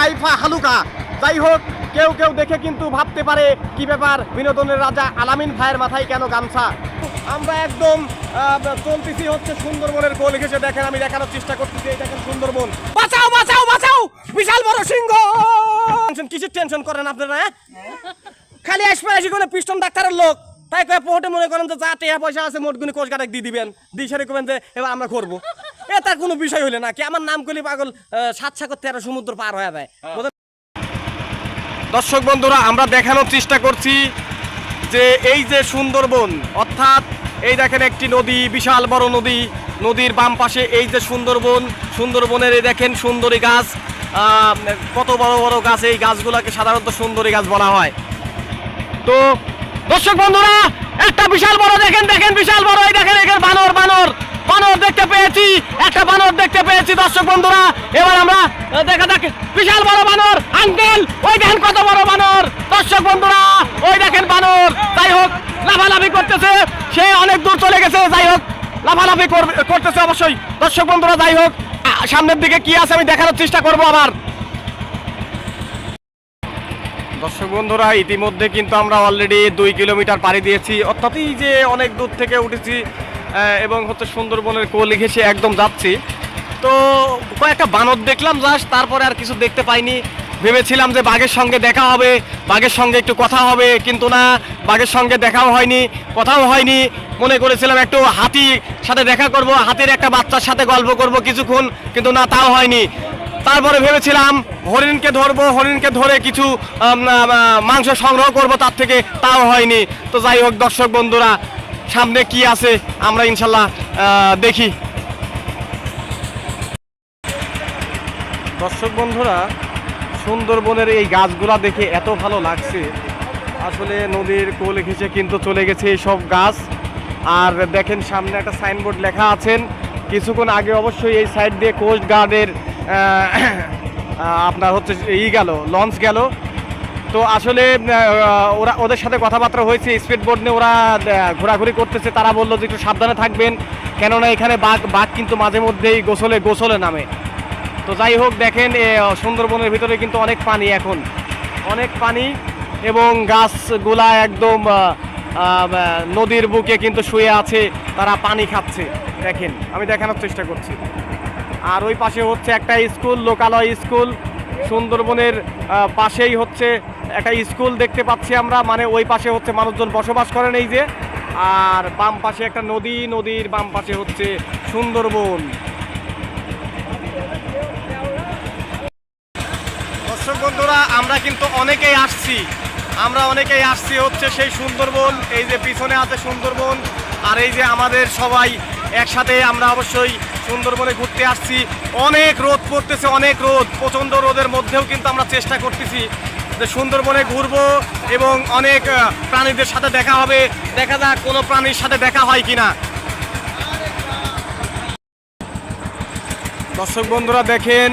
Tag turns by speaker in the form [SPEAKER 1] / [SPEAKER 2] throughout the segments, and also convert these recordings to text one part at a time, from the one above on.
[SPEAKER 1] কাইফা হালুকা। যাই হোক কেউ কেউ দেখে কিন্তু ভাবতে পারে কি ব্যাপার বিনোদনের রাজা আলামিন ভাইয়ের মাথায় কেন গামছা। আমরা একদম চলতেছি হচ্ছে সুন্দরবনের কোল ঘেসে দেখেন আমি দেখানোর চেষ্টা করতেছি এই দেখেন সুন্দরবন। বাঁচাও বাঁচাও বাঁচাও! বিশাল বড় সিংহ! টেনশন কিসের টেনশন করেন আপনারা হ্যাঁ? খালি আসবে আসি কোনো পিস্টন ডাক্তারের লোক। তাই কয়ে পোহটে মনে করেন যে যা টেয়া পয়সা আছে মোটগুনি কোষ গাড়াক দিয়ে দিবেন। দিয়ে সেরে করবেন যে এবার আমরা করব। এ তার কোনো বিষয় হইলে না কি আমার নাম করলে পাগল সাত সাগর তেরো সমুদ্র পার হয়ে যায়। দর্শক বন্ধুরা আমরা দেখানোর চেষ্টা করছি যে এই যে সুন্দরবন অর্থাৎ এই দেখেন একটি নদী বিশাল বড় নদী নদীর বাম পাশে এই যে সুন্দরবন সুন্দরবনের এই দেখেন সুন্দরী গাছ আহ, কত বড় বড় গাছ এই গাছগুলোকে সাধারণত সুন্দরী গাছ বলা হয়। তো দর্শক বন্ধুরা একটা বিশাল বড় দেখেন দেখেন বিশাল বড় এই দেখেন এখানে বানর বানর। বানর দেখতে পেয়েছি, একটা বানর দেখতে পেয়েছি, দর্শক বন্ধুরা। এবার আমরা দেখা যাক, বিশাল বড় বানর, আঙ্কেল, ওই দেখেন কত বড় বানর। দর্শক বন্ধুরা, ওই দেখেন বানর। যাই হোক, লাফালাফি করতেছে, সে অনেক দূর চলে গেছে, যাই হোক, লাফালাফি করতেছে অবশ্যই। দর্শক বন্ধুরা, যাই হোক সামনের দিকে কি আছে আমি দেখানোর চেষ্টা করব আবার। দর্শক বন্ধুরা, ইতিমধ্যে কিন্তু আমরা অলরেডি দুই কিলোমিটার পাড়ি দিয়েছি। অর্থাৎ এই যে অনেক দূর থেকে উঠেছি এবং হচ্ছে সুন্দরবনের কোল ঘেসে একদম যাচ্ছি। তো কয়েকটা বানর দেখলাম জাস্ট তারপরে আর কিছু দেখতে পাইনি। ভেবেছিলাম যে বাঘের সঙ্গে দেখা হবে, বাঘের সঙ্গে একটু কথা হবে, কিন্তু না, বাঘের সঙ্গে দেখাও হয়নি, কথাও হয়নি। মনে করেছিলাম একটু হাতি সাথে দেখা করব, হাতির একটা বাচ্চার সাথে গল্প করব কিছুক্ষণ, কিন্তু না, তাও হয়নি। তারপরে ভেবেছিলাম হরিণকে ধরবো, হরিণকে ধরে কিছু মাংস সংগ্রহ করব তার থেকে, তাও হয়নি। তো যাই হোক, দর্শক বন্ধুরা সামনে কি আছে আমরা ইনশাল্লাহ দেখি। দর্শক বন্ধুরা, সুন্দরবনের এই গাছগুলা দেখে এত ভালো লাগছে। আসলে নদীর কোল ঘেঁষে কিন্তু চলে গেছে এই সব গাছ। আর দেখেন সামনে একটা সাইনবোর্ড লেখা আছেন কিছুক্ষণ আগে অবশ্যই এই সাইড দিয়ে কোস্ট গার্ডের আপনার হচ্ছে ই গেল, লঞ্চ গেল। তো আসলে ওরা ওদের সাথে কথাবার্তা হয়েছে স্পিড বোর্ড নিয়ে ওরা ঘোরাঘুরি করতেছে। তারা বলল যে একটু সাবধানে থাকবেন, কেননা এখানে বাঘ বাঘ কিন্তু মাঝে মধ্যেই গোসলে গোসলে নামে। তো যাই হোক, দেখেন সুন্দরবনের ভিতরে কিন্তু অনেক পানি এখন। অনেক পানি এবং গাছগুলা একদম নদীর বুকে কিন্তু শুয়ে আছে, তারা পানি খাচ্ছে। দেখেন, আমি দেখানোর চেষ্টা করছি। আর ওই পাশে হচ্ছে একটা স্কুল, লোকালয় স্কুল। সুন্দরবনের পাশেই হচ্ছে একটা স্কুল দেখতে পাচ্ছি আমরা। মানে ওই পাশে হচ্ছে মানুষজন বসবাস করেন এই যে। আর বাম পাশে একটা নদী, নদীর বাম পাশে হচ্ছে সুন্দরবন। দর্শক বন্ধুরা, আমরা কিন্তু অনেকেই আসছি। আমরা অনেকেই আসছি হচ্ছে সেই সুন্দরবন, এই যে পিছনে আছে সুন্দরবন, আর এই যে আমাদের সবাই একসাথে আমরা অবশ্যই সুন্দরবনে ঘুরতে আসছি। অনেক রোদ পড়তেছে, অনেক রোদ, প্রচণ্ড রোদের মধ্যেও কিন্তু আমরা চেষ্টা করতেছি। সুন্দরবনে ঘুরবো এবং অনেক প্রাণীদের সাথে দেখা হবে। দেখা যাক কোনো প্রাণীর সাথে দেখা হয় কিনা। দর্শক বন্ধুরা, দেখেন,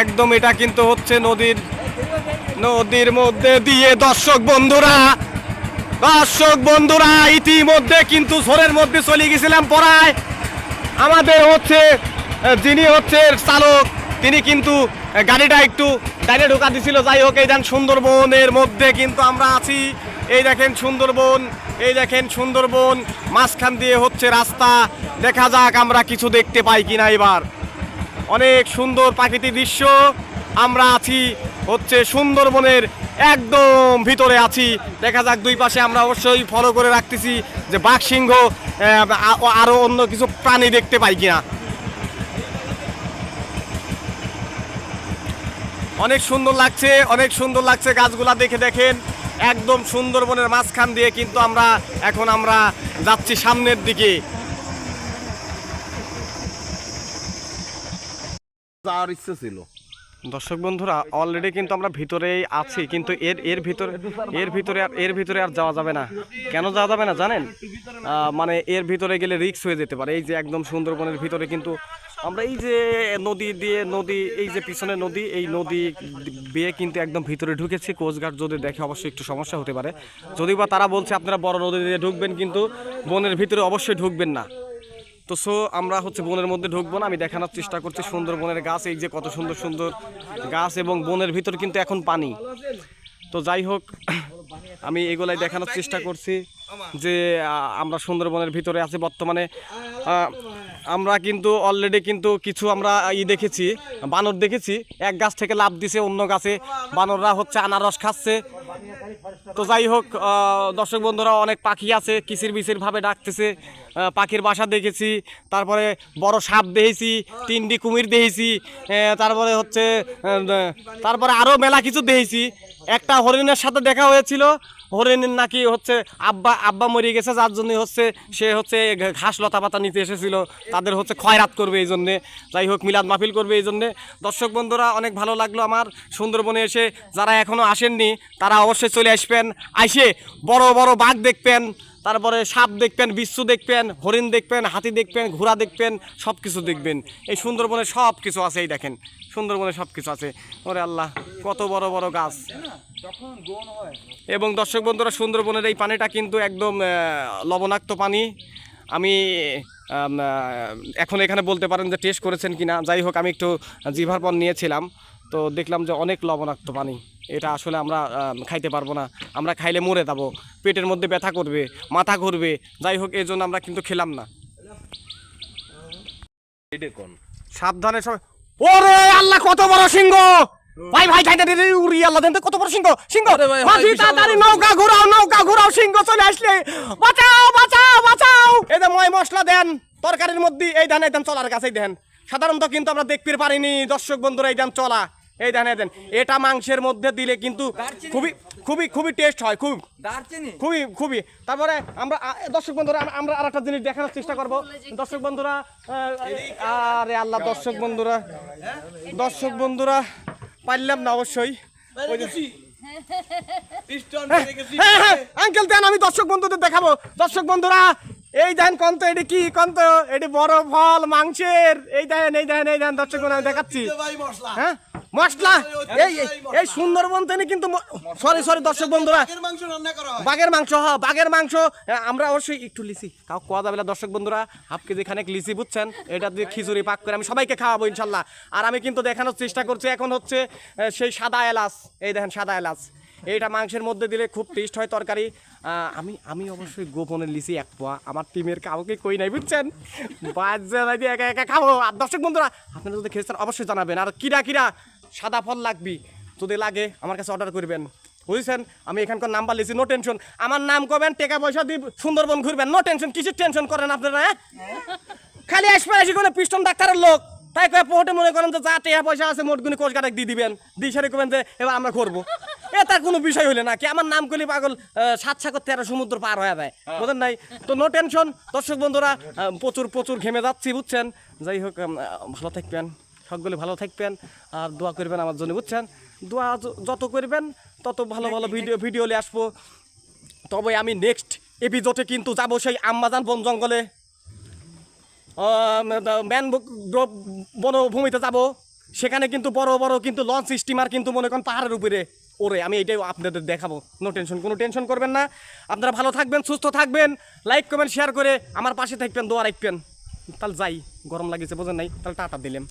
[SPEAKER 1] একদম এটা কিন্তু হচ্ছে নদীর নদীর মধ্যে দিয়ে দর্শক বন্ধুরা দর্শক বন্ধুরা, ইতিমধ্যে কিন্তু ঝোরের মধ্যে চলে গেছিলাম পড়ায়। আমাদের হচ্ছে, যিনি হচ্ছে চালক তিনি কিন্তু গাড়িটা একটু ডাইরে ঢোকা দিছিল। যাই হোক এই দেন সুন্দরবনের মধ্যে কিন্তু আমরা আছি। এই দেখেন সুন্দরবন এই দেখেন সুন্দরবন। মাঝখান দিয়ে হচ্ছে রাস্তা। দেখা যাক আমরা কিছু দেখতে পাই কিনা এবার। অনেক সুন্দর প্রাকৃতিক দৃশ্য আমরা আছি। হচ্ছে সুন্দরবনের একদম ভিতরে আছি। দেখা যাক দুই পাশে আমরা অবশ্যই ফলো করে রাখতেছি যে বাঘ সিংহ আহ, আ- আরও অন্য কিছু প্রাণী দেখতে পাই কিনা। অনেক সুন্দর লাগছে, অনেক সুন্দর লাগছে গাছগুলা দেখে দেখেন। একদম সুন্দরবনের মাঝখান দিয়ে কিন্তু আমরা, এখন আমরা যাচ্ছি সামনের দিকে।
[SPEAKER 2] যাওয়ার ইচ্ছে ছিল।
[SPEAKER 1] দর্শক বন্ধুরা অলরেডি কিন্তু আমরা ভিতরেই আছি, কিন্তু এর এর ভিতরে এর ভিতরে আর, এর ভিতরে আর যাওয়া যাবে না। কেন যাওয়া যাবে না জানেন? মানে এর ভিতরে গেলে রিক্স হয়ে যেতে পারে। এই যে একদম সুন্দরবনের ভিতরে কিন্তু আমরা এই যে নদী দিয়ে, নদী, এই যে পিছনে নদী, এই নদী বেয়ে কিন্তু একদম ভিতরে ঢুকেছি। কোস্টগার্ড যদি দেখে অবশ্যই একটু সমস্যা হতে পারে। যদি বা তারা বলছে, আপনারা বড় নদী দিয়ে ঢুকবেন, কিন্তু বনের ভিতরে অবশ্যই ঢুকবেন না। তো সো আমরা হচ্ছে বনের মধ্যে ঢুকবো না, আমি দেখানোর চেষ্টা করছি সুন্দর বনের গাছ, এই যে কত সুন্দর সুন্দর গাছ এবং বনের ভিতর কিন্তু এখন পানি। তো যাই হোক, আমি এগুলাই দেখানোর চেষ্টা করছি যে আমরা সুন্দরবনের ভিতরে আছি বর্তমানে। আমরা কিন্তু অলরেডি কিন্তু কিছু আমরা ই দেখেছি, বানর দেখেছি। এক গাছ থেকে লাভ দিছে, অন্য গাছে বানররা হচ্ছে আনারস খাচ্ছে। তো যাই হোক দর্শক বন্ধুরা, অনেক পাখি আছে কিচির বিচির ভাবে ডাকতেছে। পাখির বাসা দেখেছি, তারপরে বড় সাপ দেখেছি, তিনটি কুমির দেখেছি তারপরে হচ্ছে তারপরে আরও মেলা কিছু দেখেছি। একটা হরিণের সাথে দেখা হয়েছিল হরিণের নাকি হচ্ছে আব্বা আব্বা মরে গেছে, যার জন্য হচ্ছে সে হচ্ছে ঘাস লতা পাতা নিতে এসেছিল। তাদের হচ্ছে খয়রাত করবে এই জন্যে। যাই হোক, মিলাদ মাহফিল করবে এই জন্যে। দর্শক বন্ধুরা, অনেক ভালো লাগল আমার সুন্দরবনে এসে। যারা এখনও আসেননি, তারা অবশ্যই চলে আসবেন। আইসে বড় বড় বাঘ দেখবেন। তারপরে সাপ দেখবেন, বিচ্ছু দেখবেন, হরিণ দেখবেন, হাতি দেখবেন, ঘোড়া দেখবেন সব কিছু দেখবেন। এই সুন্দরবনে সব কিছু আছে, এই দেখেন। সুন্দরবনে সব কিছু আছে। ওরে আল্লাহ, কত বড় বড় গাছ। এবং দর্শক বন্ধুরা, সুন্দরবনের এই পানিটা কিন্তু একদম লবণাক্ত পানি। আমি এখন এখানে বলতে পারেন যে টেস্ট করেছেন কিনা। যাই হোক, আমি একটু জিভার পর নিয়েছিলাম। তো দেখলাম যে অনেক লবণাক্ত পানি। এটা আসলে আমরা খাইতে পারব না। আমরা খাইলে মরে যাব। পেটের মধ্যে ব্যথা করবে মাথা ঘুরবে। যাই হোক এই জন্য আমরা কিন্তু খেলাম না। সাবধানে সবাই ওরে আল্লাহ কত বড় সিংহ! ভাই ভাই উরি আল্লাহ দেন কত বড় সিংহ! সিংহ!
[SPEAKER 2] ভাই,
[SPEAKER 1] মাঝি তাড়াতাড়ি নৌকা ঘোরাও নৌকা ঘোরাও সিংহ চলে আসলে। বাঁচাও বাঁচাও বাঁচাও! এই যে ময় মশলা দেন তরকারির মধ্যে এই ধান এই ধান চলার কাছেই দেন। সাধারণত কিন্তু আমরা দেখতে পারিনি দর্শক বন্ধুরা এই ধান চলা। এই এই ধান এটা মাংসের মধ্যে দিলে কিন্তু খুবই খুবই খুবই টেস্ট হয় খুব
[SPEAKER 3] দারচিনি?
[SPEAKER 1] খুবই খুবই। তারপরে আমরা দর্শক বন্ধুরা আমরা আর একটা জিনিস দেখানোর চেষ্টা করব। দর্শক বন্ধুরা আরে আল্লাহ দর্শক বন্ধুরা। দর্শক বন্ধুরা পারলাম না অবশ্যই। যে- হ্যাঁ হ্যাঁ আঙ্কেল দেন আমি দর্শক বন্ধুদের দেখাবো। দর্শক বন্ধুরা এই দেন কন্ত এটি কি কন্ত? এটি বড় ফল মাংসের। এই দেন এই দেন এই দেন দর্শক বন্ধু আমি দেখাচ্ছি। হ্যাঁ? মশলা! এই এই- সুন্দরবন থেকে কিন্তু সরি সরি দর্শক বন্ধুরা। বাঘের মাংস হ্যাঁ। বাঘের মাংস আমরা অবশ্যই একটু লিচি কাউ কোয়া যাবে না দর্শক বন্ধুরা? হাফ কেজি খানেক লিচি বুঝছেন? এটা দিয়ে খিচুড়ি পাক করে আমি সবাইকে খাওয়াবো ইনশাল্লাহ। আর আমি কিন্তু দেখানোর চেষ্টা করছি এখন হচ্ছে সেই সাদা এলাচ। এই দেখেন সাদা এলাচ। এইটা মাংসের মধ্যে দিলে খুব টেস্ট হয় তরকারি। আমি আমি অবশ্যই গোপনে লিচি এক পোয়া। আমার টিমের কাউকে কই নাই বুঝছেন? বাজে একা একা খাব। আর দর্শক বন্ধুরা আপনারা যদি খেয়েছেন অবশ্যই জানাবেন। আর কিরা কিরা? সাদা ফল লাগবি। যদি লাগে আমার কাছে অর্ডার করবেন। বুঝছেন? আমি এখানকার নাম্বার লিখছি নো টেনশন আমার নাম করবেন টাকা পয়সা দিয়ে সুন্দরবন ঘুরবেন নো টেনশন কিছু টেনশন করেন আপনারা হ্যাঁ? খালি আসবে আসি কোনো পিস্টন ডাক্তারের লোক। তাই কয়ে পোহটে মনে করেন যে যা টাকা পয়সা আছে মোট গুনি কোষ গাড়ি দিয়ে দিবেন। দিয়ে সারি করবেন যে এবার আমরা করব এটা কোনো বিষয় হইলে না কি আমার নাম করলে পাগল সাত সাগর তেরো সমুদ্র পার হয়ে যায়। বুঝেন নাই? তো নো টেনশন দর্শক বন্ধুরা প্রচুর প্রচুর ঘেমে যাচ্ছি বুঝছেন? যাই হোক ভালো থাকবেন। সকলে ভালো থাকবেন আর দোয়া করবেন আমার জন্য বুঝছেন? দোয়া যত করবেন তত ভালো ভালো ভিডিও ভিডিও নিয়ে আসব। তবে আমি নেক্সট এপিজোডে কিন্তু যাব সেই আম্মাজান বন জঙ্গলে। ম্যান বনভূমিতে যাব। সেখানে কিন্তু বড় বড় কিন্তু লঞ্চ স্টিমার কিন্তু মনে করেন পাহাড়ের উপরে। ওরে আমি এটাই আপনাদের দেখাবো। নো টেনশন কোনো টেনশন করবেন না। আপনারা ভালো থাকবেন সুস্থ থাকবেন। লাইক কমেন্ট শেয়ার করে আমার পাশে থাকবেন দোয়া রাখবেন। তাহলে যাই গরম লাগিয়েছে বোঝেন নাই? তাহলে টাটা দিলাম।